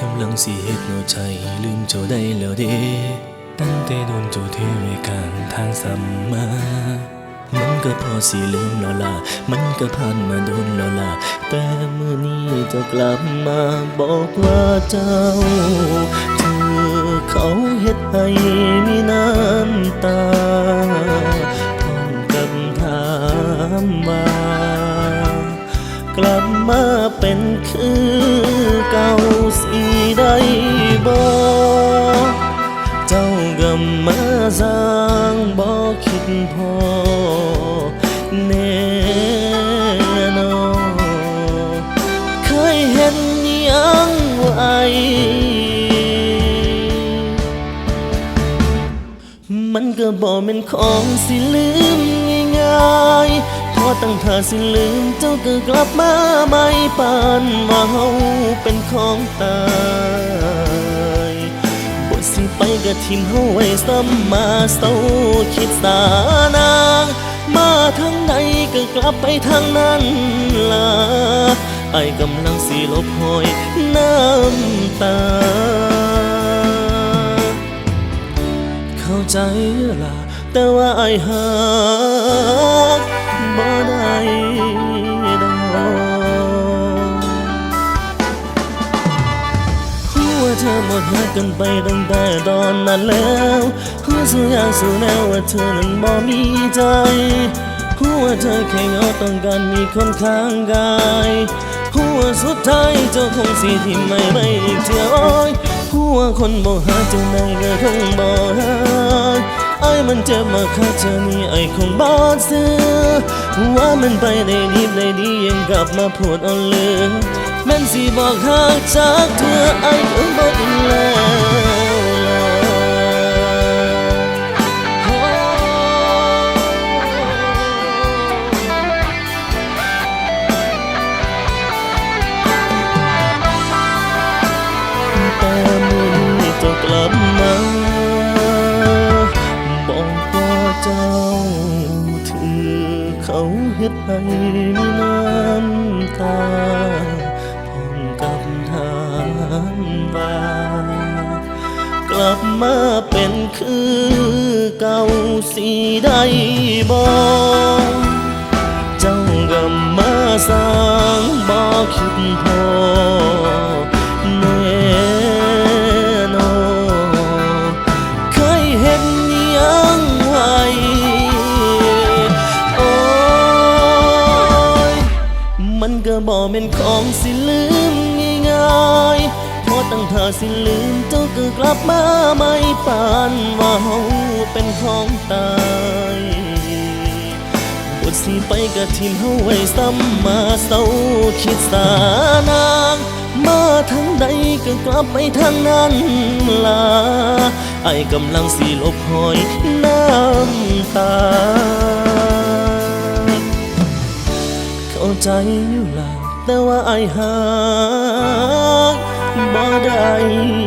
กำลังสิเฮ็ดหัวใจลืมเจ้าได้แล้วเด้ตั้งแต่โดนเจ้าเทไว้กลางทางสัมมามันก็พอสิลืมแล้วล่ะ มันก็ผ่านมาโดนแล้วล่ะ แต่มื้อนี้เจ้ากลับมาบอกว่าเจ้าเธอเขาเฮ็ดให้มีน้ำตา สร้างบ่คิดพอแน่นอนเคยเห็นยังไว้มันก็บอกเป็นของสิลืมง่ายๆพอตั้งท่าสิลืมเจ้าก็กลับมาไม่ปานว่าเฮาเป็นของตาย ก็ทิมเฮาไว้ซ้ำมาเศร้าคิดสานางมาทางใดก็กลับไปทางนั้นล่ะไอ้กำลังสิลบหอยน้ำตา เข้าใจล่ะแต่ว่าไอ้ายหัก เธอหมดหักกันไปตั้งแต่ตอนนั้นแล้วหัวสู้อย่างสู้แนวว่าเธอนั้นบ่มีใจหัวเธอแค่เหงาต้องการมีคนข้างกายหัวสุดท้ายเจ้าคงสิที่ไม่ไม่อีกเทียวโอ้ยหัวคนบ่หาจังใดก็คงบ่หาไอ้มันเจ็บมาคักเธอนี่ไอ้คงบ่ซื้อว่ามันไปได้ดีได้ดียังกลับมาพูดเอาเลือ แม่นสิบอกหักจากเธอไอ้คงบ่อินแล้วแต่มื้อเจ้ากลับมาบอกว่าเจ้าถือเขาเฮ็ดให้มีน้ำตา ลับมาเป็นคือเก่าสีได้บ่เจ้าก็มาสร้างบ่คิดพอแน่นอนเคยเห็นยังไว้โอ้ยมันก็บอกเป็นของสิลืมง่ายๆ ถ้าสิลืมเจ้าก็กลับมาไม่ปานว่าเฮาเป็นของตายบทสิไปกะทิมเฮาไว้ซ้ำมาเศร้าคิดสานางมาทางใดก็กลับไปทางนั้นล่ะไอ้กำลังสิลบหอยน้ำตา เข้าใจอยู่ล่ะแต่ว่าไอ้หัก บ่ได้